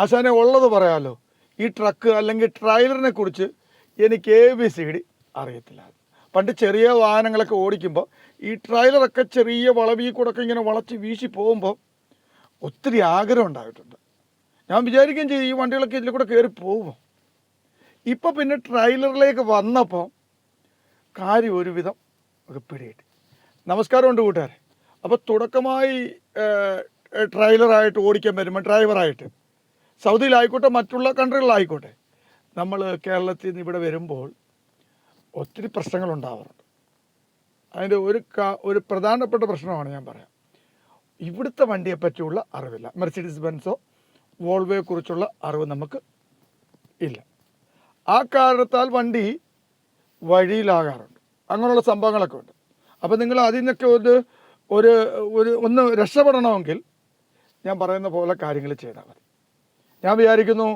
ആശാനെ ഉള്ളത് പറയാമല്ലോ ഈ ട്രക്ക് അല്ലെങ്കിൽ ട്രൈലറിനെ കുറിച്ച് എനിക്ക് എ ബി സി ഡി അറിയത്തില്ല. പണ്ട് ചെറിയ വാഹനങ്ങളൊക്കെ ഓടിക്കുമ്പോൾ ഈ ട്രailerൊക്കെ ചെറിയ വളവി കൂടെ ഒക്കെ ഇങ്ങനെ വളച്ച് വീശി പോകുമ്പോൾ ഒത്തിരി ആഗ്രഹം ഉണ്ടായിട്ടുണ്ട്. ഞാൻ വിചാരിക്കുകയും ചെയ്തു ഈ വണ്ടികളൊക്കെ ഇതിൽ കൂടെ കയറി പോകുമോ ഇപ്പോൾ പിന്നെ ട്രൈലറിലേക്ക് വന്നപ്പോൾ കാര്യം ഒരുവിധം പിടികിട്ടി. നമസ്കാരമുണ്ട് കൂട്ടുകാരെ. അപ്പോൾ തുടക്കമായി ട്രൈലറായിട്ട് ഓടിക്കാൻ വരുമ്പോൾ ഡ്രൈവറായിട്ട് സൗദിയിലായിക്കോട്ടെ മറ്റുള്ള കൺട്രികളിലായിക്കോട്ടെ നമ്മൾ കേരളത്തിൽ നിന്ന് ഇവിടെ വരുമ്പോൾ ഒത്തിരി പ്രശ്നങ്ങളുണ്ടാവാറുണ്ട്. അതിന്റെ ഒരു ഒരു പ്രധാനപ്പെട്ട പ്രശ്നമാണ് ഞാൻ പറയാം. ഇവിടുത്തെ വണ്ടിയെ പറ്റിയുള്ള അറിവില്ല മെർസിഡീസ് ബെൻസോ വോൾവോയെ കുറിച്ചുള്ള അറിവ് നമുക്ക് ഇല്ല. ആ കാരണത്താൽ വണ്ടി വഴിയിലാകാറുണ്ട്. അങ്ങനെയുള്ള സംഭവങ്ങളൊക്കെ ഉണ്ട്. അപ്പോൾ നിങ്ങൾ അതിൽ നിന്നൊക്കെ ഒരു ഒരു ഒന്ന് രക്ഷപ്പെടണമെങ്കിൽ ഞാൻ പറയുന്ന പോലെ കാര്യങ്ങൾ ചെയ്താൽ മതി. ഞാൻ വിചാരിക്കുന്നു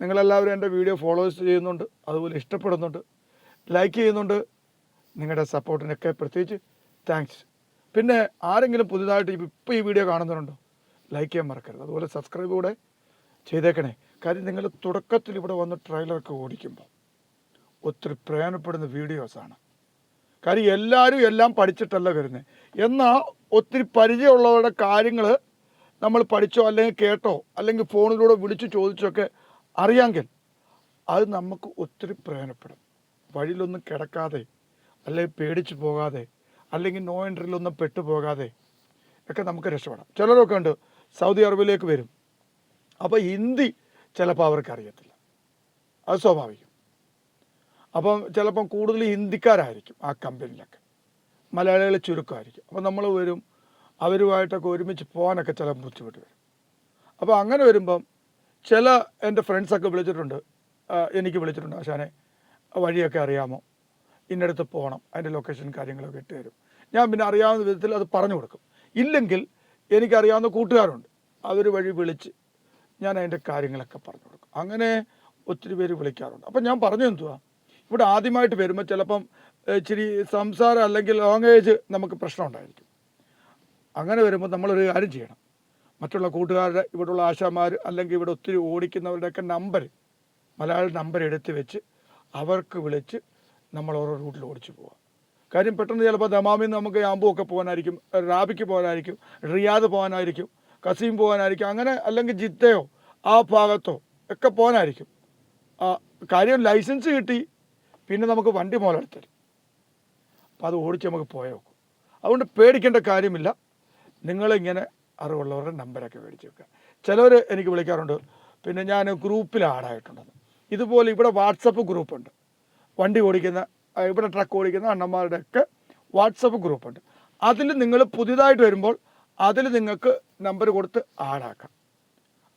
നിങ്ങളെല്ലാവരും എന്റെ വീഡിയോ ഫോളോവേഴ്സ് ചെയ്യുന്നുണ്ട് അതുപോലെ ഇഷ്ടപ്പെടുന്നുണ്ട് ലൈക്ക് ചെയ്യുന്നുണ്ട്. നിങ്ങളുടെ സപ്പോർട്ടിനൊക്കെ പ്രത്യേകിച്ച് താങ്ക്സ് പിന്നെ ആരെങ്കിലും പുതിയതായിട്ട് ഇപ്പോൾ ഈ വീഡിയോ കാണുന്നുണ്ടോ ലൈക്ക് ചെയ്യാൻ മറക്കരുത്. അതുപോലെ സബ്സ്ക്രൈബ് കൂടെ ചെയ്തേക്കണേ. കാര്യം നിങ്ങൾ തുടക്കത്തിൽ ഇവിടെ വന്ന് ട്രെയിലറൊക്കെ ഓടിക്കുമ്പോൾ ഒത്തിരി പ്രയോജനപ്പെടുന്ന വീഡിയോസാണ് കാര്യം എല്ലാവരും എല്ലാം പഠിച്ചിട്ടല്ല വരുന്നത് എന്നാൽ ഒത്തിരി പരിചയമുള്ളവരുടെ കാര്യങ്ങൾ നമ്മൾ പഠിച്ചോ അല്ലെങ്കിൽ കേട്ടോ അല്ലെങ്കിൽ ഫോണിലൂടെ വിളിച്ചു ചോദിച്ചൊക്കെ അറിയാമെങ്കിൽ അത് നമുക്ക് ഒത്തിരി പ്രയോജനപ്പെടും. വഴിയിലൊന്നും കിടക്കാതെ അല്ലെങ്കിൽ പേടിച്ചു പോകാതെ അല്ലെങ്കിൽ നോ എൻട്രിയിലൊന്നും പെട്ടുപോകാതെ ഒക്കെ നമുക്ക് രക്ഷപ്പെടാം. ചിലരൊക്കെ ഉണ്ട് സൗദി അറേബ്യയിലേക്ക് വരും. അപ്പോൾ ഹിന്ദി ചിലപ്പോൾ അവർക്ക് അറിയത്തില്ല. അത് സ്വാഭാവികം. അപ്പം ചിലപ്പം കൂടുതൽ ഹിന്ദിക്കാരായിരിക്കും ആ കമ്പനിയിലൊക്കെ മലയാളികൾ ചുരുക്കമായിരിക്കും. അപ്പം നമ്മൾ വരും അവരുമായിട്ടൊക്കെ ഒരുമിച്ച് പോകാനൊക്കെ ചില ബുദ്ധിമുട്ട് വരും അപ്പോൾ അങ്ങനെ വരുമ്പം ചില എന്റെ ഫ്രണ്ട്സൊക്കെ വിളിച്ചിട്ടുണ്ട്. എനിക്ക് വിളിച്ചിട്ടുണ്ട് ആശാനെ വഴിയൊക്കെ അറിയാമോ? ഇന്നടത്ത് പോകണം അതിന്റെ ലൊക്കേഷൻ കാര്യങ്ങളൊക്കെ ഇട്ട് തരും. ഞാൻ പിന്നെ അറിയാവുന്ന വിധത്തിൽ അത് പറഞ്ഞു കൊടുക്കും. ഇല്ലെങ്കിൽ എനിക്കറിയാവുന്ന കൂട്ടുകാരുണ്ട്. അവർ വഴി വിളിച്ച് ഞാൻ അതിന്റെ കാര്യങ്ങളൊക്കെ പറഞ്ഞു കൊടുക്കും. അങ്ങനെ ഒത്തിരി പേര് വിളിക്കാറുണ്ട്. അപ്പം ഞാൻ പറഞ്ഞു എന്തുവാ? ഇവിടെ ആദ്യമായിട്ട് വരുമ്പോൾ ചിലപ്പം ഇച്ചിരി സംസാരം അല്ലെങ്കിൽ ലാംഗ്വേജ് നമുക്ക് പ്രശ്നം ഉണ്ടായിരിക്കും. അങ്ങനെ വരുമ്പോൾ നമ്മളൊരു കാര്യം ചെയ്യണം. മറ്റുള്ള കൂട്ടുകാരുടെ ഇവിടെയുള്ള ആശാമാർ അല്ലെങ്കിൽ ഇവിടെ ഒത്തിരി ഓടിക്കുന്നവരുടെയൊക്കെ നമ്പർ മലയാള നമ്പർ എടുത്ത് വെച്ച് അവർക്ക് വിളിച്ച് നമ്മൾ ഓരോ റൂട്ടിൽ ഓടിച്ചു പോവാം. കാര്യം പെട്ടെന്ന് ചിലപ്പോൾ ദമാമിൽ നിന്ന് നമുക്ക് യാമ്പു ഒക്കെ പോകാനായിരിക്കും റാബിക്ക് പോകാനായിരിക്കും റിയാദ് പോകാനായിരിക്കും കസീം പോകാനായിരിക്കും അങ്ങനെ അല്ലെങ്കിൽ ജിദ്ദയോ ആ ഭാഗത്തോ ഒക്കെ പോകാനായിരിക്കും. കാര്യം ലൈസൻസ് കിട്ടി പിന്നെ നമുക്ക് വണ്ടി മുതലെടുത്തരും അപ്പോൾ അത് ഓടിച്ച് നമുക്ക് പോയേക്കും. അതുകൊണ്ട് പേടിക്കേണ്ട കാര്യമില്ല. നിങ്ങളിങ്ങനെ അറിവുള്ളവരുടെ നമ്പരൊക്കെ മേടിച്ച് വെക്കുക. ചിലർ എനിക്ക് വിളിക്കാറുണ്ട് പിന്നെ ഞാൻ ഗ്രൂപ്പിൽ ആഡായിട്ടുണ്ടെന്ന്. ഇതുപോലെ ഇവിടെ വാട്സപ്പ് ഗ്രൂപ്പുണ്ട്. വണ്ടി ഓടിക്കുന്ന ഇവിടെ ട്രക്ക് ഓടിക്കുന്ന അണ്ണന്മാരുടെയൊക്കെ വാട്സപ്പ് ഗ്രൂപ്പുണ്ട്. അതിൽ നിങ്ങൾ പുതിയതായിട്ട് വരുമ്പോൾ അതിൽ നിങ്ങൾക്ക് നമ്പർ കൊടുത്ത് ആഡാക്കാം.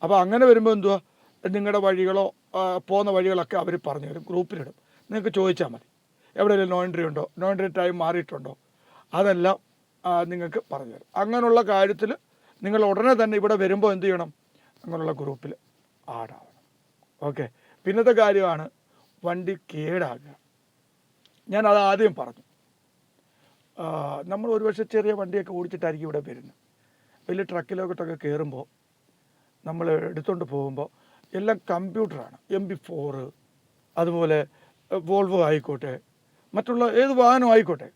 അപ്പോൾ അങ്ങനെ വരുമ്പോൾ എന്തുവാ? നിങ്ങളുടെ വഴികളോ പോകുന്ന വഴികളൊക്കെ അവർ പറഞ്ഞു തരും ഗ്രൂപ്പിലിടും. നിങ്ങൾക്ക് ചോദിച്ചാൽ മതി. എവിടെയെങ്കിലും എൻട്രി ഉണ്ടോ? നോ എൻട്രി ടൈം മാറിയിട്ടുണ്ടോ? അതെല്ലാം നിങ്ങൾക്ക് പറഞ്ഞു തരും അങ്ങനെയുള്ള കാര്യത്തിൽ നിങ്ങൾ ഉടനെ തന്നെ ഇവിടെ വരുമ്പോൾ എന്ത് ചെയ്യണം? അങ്ങനെയുള്ള ഗ്രൂപ്പിൽ ആടാവണം ഓക്കെ പിന്നത്തെ കാര്യമാണ് വണ്ടി കേടാകുക അത് ആദ്യം പറഞ്ഞു. നമ്മൾ നമ്മൾ ഒരുപക്ഷെ ചെറിയ വണ്ടിയൊക്കെ ഓടിച്ചിട്ടായിരിക്കും ഇവിടെ വരുന്നത് വലിയ ട്രക്കിലോട്ടൊക്കെ കയറുമ്പോൾ നമ്മൾ എടുത്തുകൊണ്ട് പോകുമ്പോൾ എല്ലാം കമ്പ്യൂട്ടറാണ് എം ബി ഫോറ് അതുപോലെ വോൾവോ ആയിക്കോട്ടെ മറ്റുള്ള ഏത് വാഹനം ആയിക്കോട്ടെ.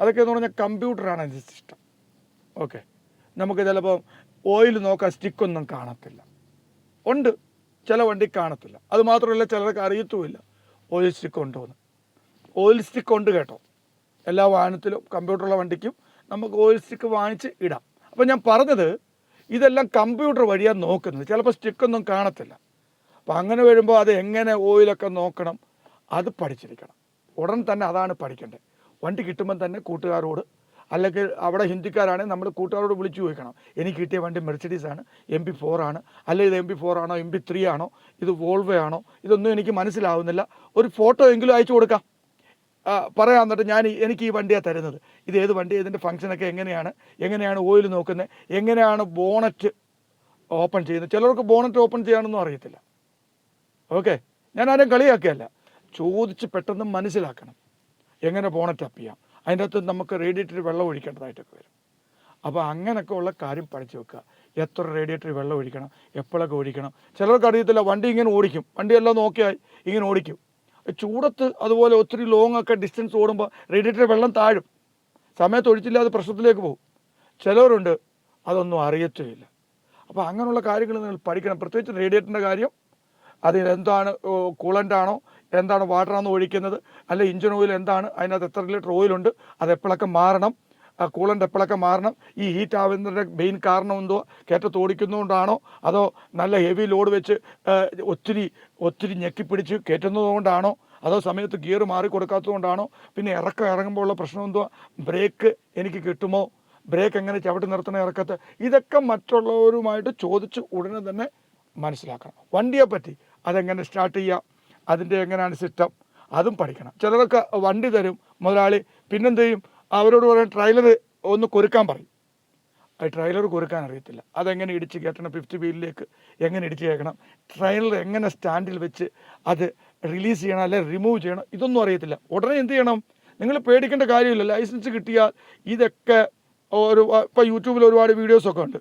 അതൊക്കെ എന്ന് പറഞ്ഞാൽ കമ്പ്യൂട്ടറാണ് അതിന്റെ സിസ്റ്റം. ഓക്കെ. നമുക്ക് ചിലപ്പോൾ ഓയിൽ നോക്കാൻ സ്റ്റിക്കൊന്നും കാണത്തില്ല. ഉണ്ട്. ചില വണ്ടി കാണത്തില്ല. അത് മാത്രമല്ല ചിലർക്ക് അറിയത്തുമില്ല. ഓയിൽ സ്റ്റിക്ക് ഉണ്ടോ എന്ന് ഓയിൽ സ്റ്റിക്ക് ഉണ്ട് കേട്ടോ. എല്ലാ വാഹനത്തിലും കമ്പ്യൂട്ടറുള്ള വണ്ടിക്കും നമുക്ക് ഓയിൽ സ്റ്റിക്ക് വാങ്ങിച്ച് ഇടാം. അപ്പോൾ ഞാൻ പറഞ്ഞത് ഇതെല്ലാം കമ്പ്യൂട്ടർ വഴിയാണ് നോക്കുന്നത്. ചിലപ്പോൾ സ്റ്റിക്കൊന്നും കാണത്തില്ല. അപ്പോൾ അങ്ങനെ വരുമ്പോൾ അത് എങ്ങനെ ഓയിലൊക്കെ നോക്കണം? അത് പഠിച്ചിരിക്കണം. ഉടൻ തന്നെ അതാണ് പഠിക്കേണ്ടത്. വണ്ടി കിട്ടുമ്പം തന്നെ കൂട്ടുകാരോട് അല്ലെങ്കിൽ അവിടെ ഹിന്ദിക്കാരാണെങ്കിൽ നമ്മൾ കൂട്ടുകാരോട് വിളിച്ചു ചോദിക്കണം. എനിക്ക് കിട്ടിയ വണ്ടി മെർസിഡീസ് ആണ് എം പി ഫോർ ആണ് അല്ലെങ്കിൽ ഇത് എം പി ഫോർ ആണോ എം പി ത്രീ ആണോ ഇത് വോൾവോ ആണോ ഇതൊന്നും എനിക്ക് മനസ്സിലാവുന്നില്ല. ഒരു ഫോട്ടോ എങ്കിലും അയച്ചു കൊടുക്കാം. പറയാൻ പറയാം എന്നിട്ട് ഞാൻ എനിക്ക് ഈ വണ്ടിയാണ് തരുന്നത്. ഇത് ഏത് വണ്ടി ഇതിന്റെ ഫംഗ്ഷനൊക്കെ എങ്ങനെയാണ് എങ്ങനെയാണ് ഓയിൽ നോക്കുന്നത് എങ്ങനെയാണ് ബോണറ്റ് ഓപ്പൺ ചെയ്യുന്നത്? ചിലർക്ക് ബോണറ്റ് ഓപ്പൺ ചെയ്യാനൊന്നും അറിയത്തില്ല. ഓക്കെ ഞാൻ ആരും കളിയാക്കുകയല്ല. ചോദിച്ച് പെട്ടെന്ന് മനസ്സിലാക്കണം. എങ്ങനെ ബോണറ്റ് അപ്പ് ചെയ്യാം? അതിന്റെ അകത്ത് നമുക്ക് റേഡിയേറ്ററിൽ വെള്ളം ഒഴിക്കേണ്ടതായിട്ടൊക്കെ വരും. അപ്പോൾ അങ്ങനെയൊക്കെ ഉള്ള കാര്യം പഠിച്ചു വെക്കുക. എത്ര റേഡിയേറ്ററിൽ വെള്ളം ഒഴിക്കണം? എപ്പോഴൊക്കെ ഒഴിക്കണം? ചിലർക്ക് അറിയത്തില്ല വണ്ടി ഇങ്ങനെ ഓടിക്കും. വണ്ടി എല്ലാം നോക്കിയാൽ ഇങ്ങനെ ഓടിക്കും. ചൂടത്ത് അതുപോലെ ഒത്തിരി ലോങ് ഒക്കെ ഡിസ്റ്റൻസ് ഓടുമ്പോൾ റേഡിയേറ്ററിൽ വെള്ളം താഴും. സമയത്ത് ഒഴിച്ചില്ല അത് പ്രശ്നത്തിലേക്ക് പോകും. ചിലവരുണ്ട് അതൊന്നും അറിയത്തുമില്ല. അപ്പോൾ അങ്ങനെയുള്ള കാര്യങ്ങൾ നിങ്ങൾ പഠിക്കണം. പ്രത്യേകിച്ച് റേഡിയേറ്ററിന്റെ കാര്യം അതിൽ എന്താണ് കൂളന്റ് ആണോ എന്താണ് വാട്ടറാന്ന് ഒഴിക്കുന്നത്? അല്ലെ ഇഞ്ചിൻ ഓയിൽ എന്താണ്? അതിനകത്ത് എത്ര ലിറ്റർ ഓയിലുണ്ട് അത് എപ്പോഴൊക്കെ മാറണം? കൂളന്റ് എപ്പോഴൊക്കെ മാറണം? ഈ ഹീറ്റ് ആവുന്നതിന്റെ മെയിൻ കാരണം എന്തോ കയറ്റത്ത് ഓടിക്കുന്നതുകൊണ്ടാണോ? അതോ നല്ല ഹെവി ലോഡ് വെച്ച് ഒത്തിരി ഒത്തിരി ഒത്തിരി ഞെക്കിപ്പിടിച്ച് കയറ്റുന്നതുകൊണ്ടാണോ? അതോ സമയത്ത് ഗിയർ മാറി കൊടുക്കാത്തതുകൊണ്ടാണോ? പിന്നെ ഇറക്കം ഇറങ്ങുമ്പോൾ ഉള്ള പ്രശ്നം എന്തോ ബ്രേക്ക് എനിക്ക് കിട്ടുമോ? ബ്രേക്ക് എങ്ങനെ ചവിട്ടി നിർത്തണം ഇറക്കത്ത്? ഇതൊക്കെ മറ്റുള്ളവരുമായിട്ട് ചോദിച്ച് ഉടനെ തന്നെ മനസ്സിലാക്കണം. വണ്ടിയെ പറ്റി അതെങ്ങനെ സ്റ്റാർട്ട് ചെയ്യാം? അതിന്റെ എങ്ങനെയാണ് സിസ്റ്റം അതും പഠിക്കണം. ചിലതൊക്കെ വണ്ടി തരും മുതലാളി. പിന്നെന്ത് ചെയ്യും? അവരോട് പറയാൻ ട്രെയിലർ ഒന്ന് കൊരുക്കാൻ പറയും. ആ ട്രെയിലർ കൊരുക്കാൻ അറിയത്തില്ല. അതെങ്ങനെ ഇടിച്ച് കയറ്റണം? ഫിഫ്ത്ത് വീലിലേക്ക് എങ്ങനെ ഇടിച്ച് കയറ്റണം? ട്രെയിലർ എങ്ങനെ സ്റ്റാൻഡിൽ വെച്ച് അത് റിലീസ് ചെയ്യണം? അല്ലെ റിമൂവ് ചെയ്യണം? ഇതൊന്നും അറിയത്തില്ല. ഉടനെ എന്ത് ചെയ്യണം? നിങ്ങൾ പേടിക്കേണ്ട കാര്യമില്ല. ലൈസൻസ് കിട്ടിയാൽ ഇതൊക്കെ ഒരു ഇപ്പോൾ യൂട്യൂബിൽ ഒരുപാട് വീഡിയോസൊക്കെ ഉണ്ട്.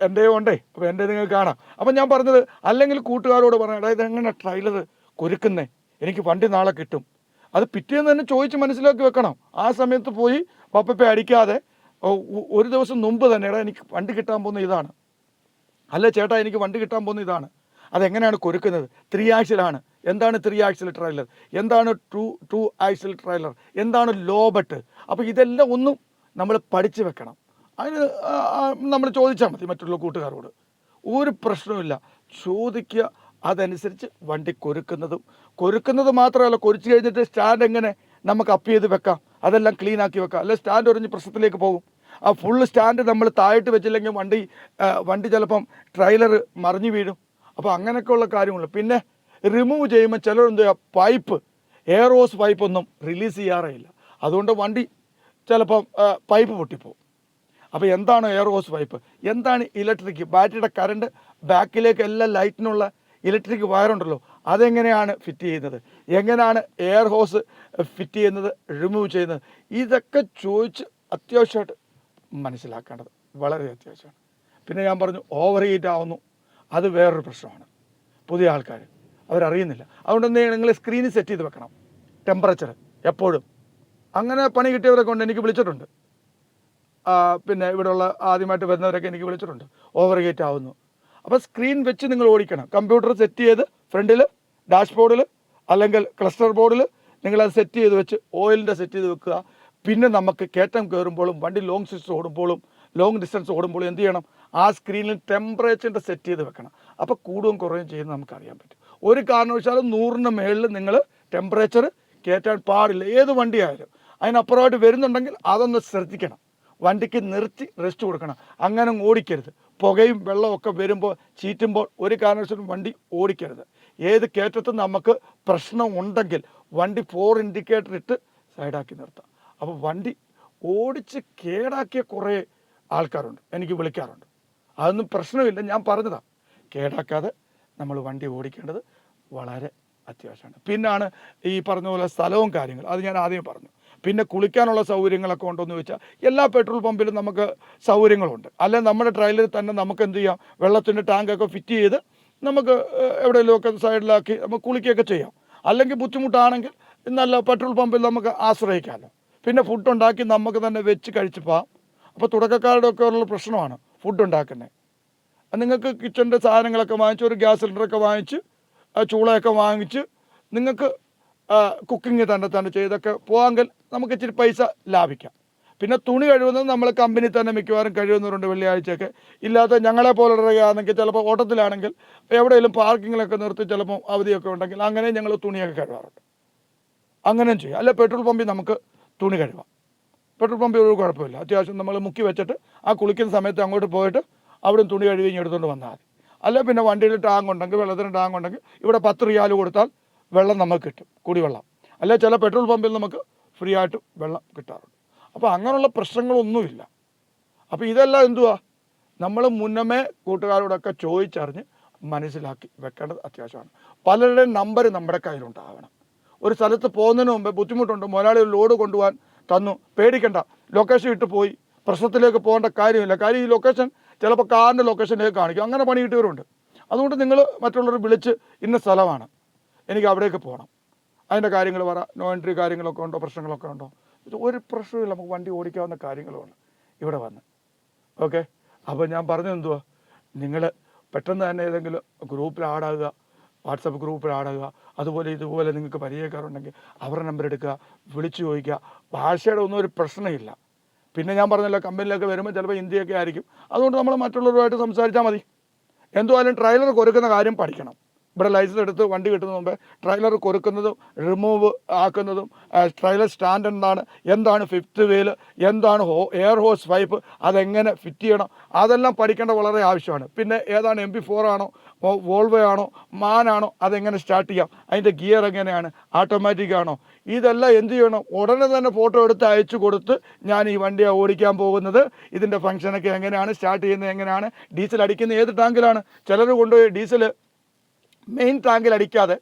എന്റെ ഉണ്ടേ. അപ്പോൾ എന്റെ നിങ്ങൾ കാണാം. അപ്പം ഞാൻ പറഞ്ഞത് അല്ലെങ്കിൽ കൂട്ടുകാരോട് പറയാം അതായത് എങ്ങനെ ട്രെയിലർ കൊരുക്കുന്നേ. എനിക്ക് വണ്ടി നാളെ കിട്ടും. അത് പിറ്റേന്ന് തന്നെ ചോദിച്ച് മനസ്സിലാക്കി വെക്കണം. ആ സമയത്ത് പോയി പപ്പപ്പെ അടിക്കാതെ ഒരു ദിവസം മുമ്പ് തന്നെ എടാ എനിക്ക് വണ്ടി കിട്ടാൻ പോകുന്ന ഇതാണ്. അല്ല ചേട്ടാ എനിക്ക് വണ്ടി കിട്ടാൻ പോകുന്ന ഇതാണ്. അതെങ്ങനെയാണ് കൊരുക്കുന്നത്? ത്രീ ആക്സിലാണ് എന്താണ് ത്രീ ആക്സിൽ ട്രെയിലർ എന്താണ് ടു ടു ആക്സിൽ ട്രെയിലർ എന്താണ് ലോബട്ട് അപ്പോൾ ഇതെല്ലാം ഒന്നും നമ്മൾ പഠിച്ചു വെക്കണം. അതിന് നമ്മൾ ചോദിച്ചാൽ മതി മറ്റുള്ള കൂട്ടുകാരോട്. ഒരു പ്രശ്നവുമില്ല. ചോദിക്കുക അതനുസരിച്ച് വണ്ടി കൊരുക്കുന്നതും. കൊരുക്കുന്നത് മാത്രമല്ല കൊരിച്ചു കഴിഞ്ഞിട്ട് സ്റ്റാൻഡ് എങ്ങനെ നമുക്ക് അപ്പ് ചെയ്ത് വെക്കാം. അതെല്ലാം ക്ലീൻ ആക്കി വെക്കാം. അല്ലെ സ്റ്റാൻഡ് ഒറിഞ്ഞ് പ്രശ്നത്തിലേക്ക് പോകും. ആ ഫുള്ള് സ്റ്റാൻഡ് നമ്മൾ താഴോട്ട് വെച്ചില്ലെങ്കിൽ വണ്ടി വണ്ടി ചിലപ്പം ട്രെയിലർ മറിഞ്ഞു വീഴും. അപ്പോൾ അങ്ങനെയൊക്കെയുള്ള കാര്യങ്ങൾ. പിന്നെ റിമൂവ് ചെയ്യുമ്പോൾ ചിലരെന്ത് ചെയ്യുക? പൈപ്പ് എയർ ഹോസ് പൈപ്പ് ഒന്നും റിലീസ് ചെയ്യാറേ ഇല്ല. അതുകൊണ്ട് വണ്ടി ചിലപ്പം പൈപ്പ് പൊട്ടിപ്പോകും അപ്പോൾ എന്താണ് എയർ ഹോസ് പൈപ്പ് എന്താണ് ഇലക്ട്രിക് ബാറ്ററിയുടെ കറണ്ട് ബാക്കിലേക്ക് എല്ലാ ലൈറ്റിനുള്ള ഇലക്ട്രിക് വയറുണ്ടല്ലോ അതെങ്ങനെയാണ് ഫിറ്റ് ചെയ്യുന്നത്? എങ്ങനെയാണ് എയർ ഹോസ് ഫിറ്റ് ചെയ്യുന്നത് റിമൂവ് ചെയ്യുന്നത്? ഇതൊക്കെ ചോദിച്ച് അത്യാവശ്യമായിട്ട് മനസ്സിലാക്കേണ്ടത് വളരെ അത്യാവശ്യമാണ്. പിന്നെ ഞാൻ പറഞ്ഞു ഓവർ ഹീറ്റ് ആവുന്നു. അത് വേറൊരു പ്രശ്നമാണ്. പുതിയ ആൾക്കാർ അവരറിയുന്നില്ല. അതുകൊണ്ട് എന്ത് നിങ്ങൾ സ്ക്രീനിൽ സെറ്റ് ചെയ്ത് വെക്കണം. ടെമ്പറേച്ചർ എപ്പോഴും. അങ്ങനെ പണി കിട്ടിയവരെ കൊണ്ട് എനിക്ക് വിളിച്ചിട്ടുണ്ട്. പിന്നെ ഇവിടെയുള്ള ആദ്യമായിട്ട് വരുന്നവരൊക്കെ എനിക്ക് വിളിച്ചിട്ടുണ്ട്. ഓവർ ഹീറ്റ് ആവുന്നു. അപ്പോൾ സ്ക്രീൻ വെച്ച് നിങ്ങൾ ഓടിക്കണം. കമ്പ്യൂട്ടർ സെറ്റ് ചെയ്ത് ഫ്രണ്ടിൽ ഡാഷ്ബോർഡിൽ അല്ലെങ്കിൽ ക്ലസ്റ്റർ ബോർഡിൽ നിങ്ങളത് സെറ്റ് ചെയ്ത് വെച്ച് ഓയിലിന്റെ സെറ്റ് ചെയ്ത് വെക്കുക. പിന്നെ നമുക്ക് കയറ്റം കയറുമ്പോഴും വണ്ടി ലോങ് ഡിസ്റ്റൻസ് ഓടുമ്പോഴും ലോങ് ഡിസ്റ്റൻസ് ഓടുമ്പോഴും എന്ത് ചെയ്യണം? ആ സ്ക്രീനിൽ ടെമ്പറേച്ചറിന്റെ സെറ്റ് ചെയ്ത് വെക്കണം. അപ്പോൾ കൂടുകയും കുറയും ചെയ്യുന്നത് നമുക്ക് അറിയാൻ പറ്റും. ഒരു കാരണവശാലും നൂറിന് മേളിൽ നിങ്ങൾ ടെമ്പറേച്ചർ കയറ്റാൻ പാടില്ല. ഏത് വണ്ടിയായാലും. അതിനപ്പുറമായിട്ട് വരുന്നുണ്ടെങ്കിൽ അതൊന്ന് ശ്രദ്ധിക്കണം. വണ്ടിക്ക് നിർത്തി റെസ്റ്റ് കൊടുക്കണം. അങ്ങനെ ഓടിക്കരുത്. പുകയും വെള്ളമൊക്കെ വരുമ്പോൾ ചീറ്റുമ്പോൾ ഒരു കാരണവശാലും വണ്ടി ഓടിക്കരുത്. ഏത് കയറ്റത്തും നമുക്ക് പ്രശ്നം ഉണ്ടെങ്കിൽ വണ്ടി ഫോർ ഇൻഡിക്കേറ്റർ ഇട്ട് സൈഡാക്കി നിർത്താം. അപ്പോൾ വണ്ടി ഓടിച്ച് കേടാക്കിയ കുറേ ആൾക്കാരുണ്ട്. എനിക്ക് വിളിക്കാറുണ്ട്. അതൊന്നും പ്രശ്നമില്ല. ഞാൻ പറഞ്ഞതാണ് കേടാക്കാതെ നമ്മൾ വണ്ടി ഓടിക്കേണ്ടത് വളരെ അത്യാവശ്യമാണ്. പിന്നാണ് ഈ പറഞ്ഞ പോലെ സ്ഥലവും കാര്യങ്ങൾ അത് ഞാൻ ആദ്യം പറഞ്ഞു. പിന്നെ കുളിക്കാനുള്ള സൗകര്യങ്ങളൊക്കെ ഉണ്ടോയെന്ന് ചോദിച്ചാൽ എല്ലാ പെട്രോൾ പമ്പിലും നമുക്ക് സൗകര്യങ്ങളുണ്ട്. അല്ലെ നമ്മുടെ ട്രയലിൽ തന്നെ നമുക്ക് എന്ത് ചെയ്യാം? വെള്ളത്തിന്റെ ടാങ്കൊക്കെ ഫിറ്റ് ചെയ്ത് നമുക്ക് എവിടെയെങ്കിലുമൊക്കെ സൈഡിലാക്കി നമുക്ക് കുളിക്കുകയൊക്കെ ചെയ്യാം. അല്ലെങ്കിൽ ബുദ്ധിമുട്ടാണെങ്കിൽ നല്ല പെട്രോൾ പമ്പിൽ നമുക്ക് ആശ്രയിക്കാമല്ലോ പിന്നെ ഫുഡ് ഉണ്ടാക്കി നമുക്ക് തന്നെ വെച്ച് കഴിച്ച് പോകാം അപ്പോൾ തുടക്കക്കാരുടെ ഒക്കെ ഉള്ള പ്രശ്നമാണ് ഫുഡ് ഉണ്ടാക്കുന്നത് നിങ്ങൾക്ക് കിച്ചണിന്റെ സാധനങ്ങളൊക്കെ വാങ്ങിച്ച് ഒരു ഗ്യാസ് സിലിണ്ടറൊക്കെ വാങ്ങിച്ച് ചൂളയൊക്കെ വാങ്ങിച്ച് നിങ്ങൾക്ക് കുക്കിംഗ് തന്നെ തന്നെ ചെയ്തൊക്കെ പോകാമെങ്കിൽ നമുക്ക് ഇച്ചിരി പൈസ ലാഭിക്കാം. പിന്നെ തുണി കഴിവുന്നത് നമ്മൾ കമ്പനി തന്നെ മിക്കവാറും കഴിയുന്നവരുണ്ട് വെള്ളിയാഴ്ചയൊക്കെ. ഇല്ലാത്ത ഞങ്ങളെ പോലുള്ളവരാണെങ്കിൽ ചിലപ്പോൾ ഓട്ടത്തിലാണെങ്കിൽ എവിടെയെങ്കിലും പാർക്കിങ്ങിലൊക്കെ നിർത്തി ചിലപ്പോൾ അവധിയൊക്കെ ഉണ്ടെങ്കിൽ അങ്ങനെ ഞങ്ങൾ തുണിയൊക്കെ കഴുകാറുണ്ട്. അങ്ങനെയും ചെയ്യാം. അല്ലെ പെട്രോൾ പമ്പിൽ നമുക്ക് തുണി കഴുകാം. പെട്രോൾ പമ്പിൽ ഒരു കുഴപ്പമില്ല. അത്യാവശ്യം നമ്മൾ മുക്കി വെച്ചിട്ട് ആ കുളിക്കുന്ന സമയത്ത് അങ്ങോട്ട് പോയിട്ട് അവിടെ തുണി കഴുകി എടുത്തുകൊണ്ട് വന്നാൽ മതി. അല്ല പിന്നെ വണ്ടിയിൽ ടാങ്ക് ഉണ്ടെങ്കിൽ വെള്ളത്തിന് ടാങ്ക് ഉണ്ടെങ്കിൽ ഇവിടെ പത്ത് റിയാൽ കൊടുത്താൽ വെള്ളം നമുക്ക് കിട്ടും കുടിവെള്ളം. അല്ലെ ചില പെട്രോൾ പമ്പിൽ നമുക്ക് ഫ്രീ ആയിട്ട് വെള്ളം കിട്ടാറുണ്ട്. അപ്പോൾ അങ്ങനെയുള്ള പ്രശ്നങ്ങളൊന്നുമില്ല. അപ്പോൾ ഇതെല്ലാം എന്തുവാ? നമ്മൾ മുന്നമേ കൂട്ടുകാരോടൊക്കെ ചോദിച്ചറിഞ്ഞ് മനസ്സിലാക്കി വെക്കേണ്ടത് അത്യാവശ്യമാണ്. പലരുടെയും നമ്പർ നമ്മുടെ കയ്യിലുണ്ടാവണം. ഒരു സ്ഥലത്ത് പോകുന്നതിന് മുമ്പ് ബുദ്ധിമുട്ടുണ്ട് മുതലാളി ഒരു ലോഡ് കൊണ്ടുപോകാൻ തന്നു. പേടിക്കണ്ട ലൊക്കേഷൻ ഇട്ട് പോയി. പ്രശ്നത്തിലേക്ക് പോകേണ്ട കാര്യമില്ല. കാര്യം ഈ ലൊക്കേഷൻ ചിലപ്പോൾ കാറിന്റെ ലൊക്കേഷനിലേക്ക് കാണിക്കും. അങ്ങനെ പണി കിട്ടിയവരുണ്ട്. അതുകൊണ്ട് നിങ്ങൾ മറ്റുള്ളവർ വിളിച്ച് ഇന്ന സ്ഥലമാണ്. എനിക്ക് അവിടേക്ക് പോകണം. അതിന്റെ കാര്യങ്ങൾ പറ നോ എൻട്രി കാര്യങ്ങളൊക്കെ ഉണ്ടോ പ്രശ്നങ്ങളൊക്കെ ഉണ്ടോ? ഒരു പ്രശ്നമില്ല നമുക്ക് വണ്ടി ഓടിക്കാവുന്ന കാര്യങ്ങളുമാണ് ഇവിടെ വന്ന്. ഓക്കെ അപ്പോൾ ഞാൻ പറഞ്ഞത് എന്തുവാ? നിങ്ങൾ പെട്ടെന്ന് തന്നെ ഏതെങ്കിലും ഗ്രൂപ്പിൽ ആഡാകുക വാട്സപ്പ് ഗ്രൂപ്പിൽ ആഡാകുക അതുപോലെ ഇതുപോലെ നിങ്ങൾക്ക് പരിചയക്കാരുണ്ടെങ്കിൽ അവരുടെ നമ്പർ എടുക്കുക വിളിച്ചു ചോദിക്കുക. ഭാഷയുടെ ഒന്നും ഒരു പ്രശ്നമില്ല. പിന്നെ ഞാൻ പറഞ്ഞല്ലോ കമ്പനിയിലൊക്കെ വരുമ്പോൾ ചിലപ്പോൾ ഹിന്ദിയൊക്കെ ആയിരിക്കും. അതുകൊണ്ട് നമ്മൾ മറ്റുള്ളവരുമായിട്ട് സംസാരിച്ചാൽ മതി. എന്തുവായാലും ട്രെയിലർ കൊടുക്കുന്ന കാര്യം പഠിക്കണം. ഇവിടെ ലൈസൻസ് എടുത്ത് വണ്ടി കിട്ടുന്ന മുമ്പേ ട്രെയിലർ കൊരുക്കുന്നതും റിമൂവ് ആക്കുന്നതും ട്രെയിലർ സ്റ്റാൻഡ് എന്താണ് എന്താണ് ഫിഫ്ത്ത് വീൽ എന്താണ് ഹോ എയർ ഹോസ് പൈപ്പ് അതെങ്ങനെ ഫിറ്റ് ചെയ്യണം അതെല്ലാം പഠിക്കേണ്ട വളരെ ആവശ്യമാണ്. പിന്നെ ഏതാണ് എം പി ഫോർ ആണോ വോൾവോ ആണോ മാനാണോ അതെങ്ങനെ സ്റ്റാർട്ട് ചെയ്യാം അതിന്റെ ഗിയർ എങ്ങനെയാണ് ഓട്ടോമാറ്റിക് ആണോ ഇതെല്ലാം എന്ത് ചെയ്യണം ഉടനെ തന്നെ ഫോട്ടോ എടുത്ത് അയച്ചു കൊടുത്ത് ഞാൻ ഈ വണ്ടി ഓടിക്കാൻ പോകുന്നത് ഇതിന്റെ ഫംഗ്ഷനൊക്കെ എങ്ങനെയാണ് സ്റ്റാർട്ട് ചെയ്യുന്നത് എങ്ങനെയാണ് ഡീസൽ അടിക്കുന്നത് ഏത് ടാങ്കിലാണ് ചിലർ കൊണ്ടുപോയി ഡീസൽ മെയിൻ ടാങ്കിൽ അടിക്കാതെ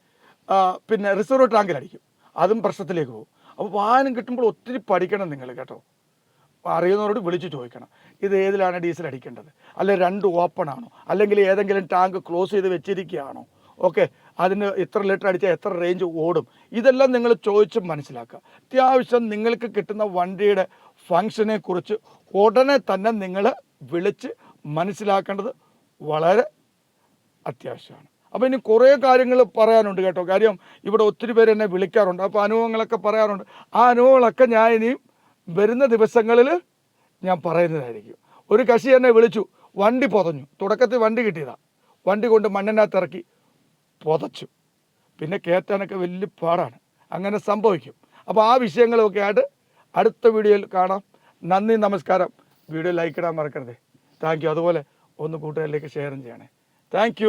പിന്നെ റിസർവ് ടാങ്കിൽ അടിക്കും. അതും പ്രശ്നത്തിലേക്ക് പോകും. അപ്പോൾ വാഹനം കിട്ടുമ്പോൾ ഒത്തിരി പഠിക്കണം നിങ്ങൾ കേട്ടോ. അറിയുന്നവരോട് വിളിച്ച് ചോദിക്കണം. ഇത് ഏതിലാണ് ഡീസൽ അടിക്കേണ്ടത്? അല്ലെ രണ്ട് ഓപ്പൺ ആണോ? അല്ലെങ്കിൽ ഏതെങ്കിലും ടാങ്ക് ക്ലോസ് ചെയ്ത് വെച്ചിരിക്കുകയാണോ? ഓക്കെ അതിന് എത്ര ലിറ്റർ അടിച്ചാൽ എത്ര റേഞ്ച് ഓടും? ഇതെല്ലാം നിങ്ങൾ ചോദിച്ച് മനസ്സിലാക്കുക. അത്യാവശ്യം നിങ്ങൾക്ക് കിട്ടുന്ന വണ്ടിയുടെ ഫങ്ഷനെ കുറിച്ച് ഉടനെ തന്നെ നിങ്ങൾ വിളിച്ച് മനസ്സിലാക്കേണ്ടത് വളരെ അത്യാവശ്യമാണ്. അപ്പോൾ ഇനി കുറേ കാര്യങ്ങൾ പറയാനുണ്ട് കേട്ടോ. കാര്യം ഇവിടെ ഒത്തിരി പേര് എന്നെ വിളിക്കാറുണ്ട്. അപ്പോൾ അനുഭവങ്ങളൊക്കെ പറയാറുണ്ട്. ആ അനുഭവങ്ങളൊക്കെ ഞാൻ ഇനിയും വരുന്ന ദിവസങ്ങളിൽ ഞാൻ പറയുന്നതായിരിക്കും. ഒരു കക്ഷി എന്നെ വിളിച്ചു വണ്ടി പൊതഞ്ഞു. തുടക്കത്തിൽ വണ്ടി കിട്ടിയതാണ് വണ്ടി കൊണ്ട് മണ്ണിനകത്ത് ഇറക്കി പൊതച്ചു. പിന്നെ കയറ്റാനൊക്കെ വലിയ പാടാണ്. അങ്ങനെ സംഭവിക്കും. അപ്പോൾ ആ വിഷയങ്ങളൊക്കെ ആയിട്ട് അടുത്ത വീഡിയോയിൽ കാണാം. നന്ദി നമസ്കാരം. വീഡിയോ ലൈക്ക് ഇടാൻ മറക്കരുത്. താങ്ക് യു അതുപോലെ ഒന്ന് കൂട്ടുകാരിലേക്ക് ഷെയറും ചെയ്യണേ. താങ്ക്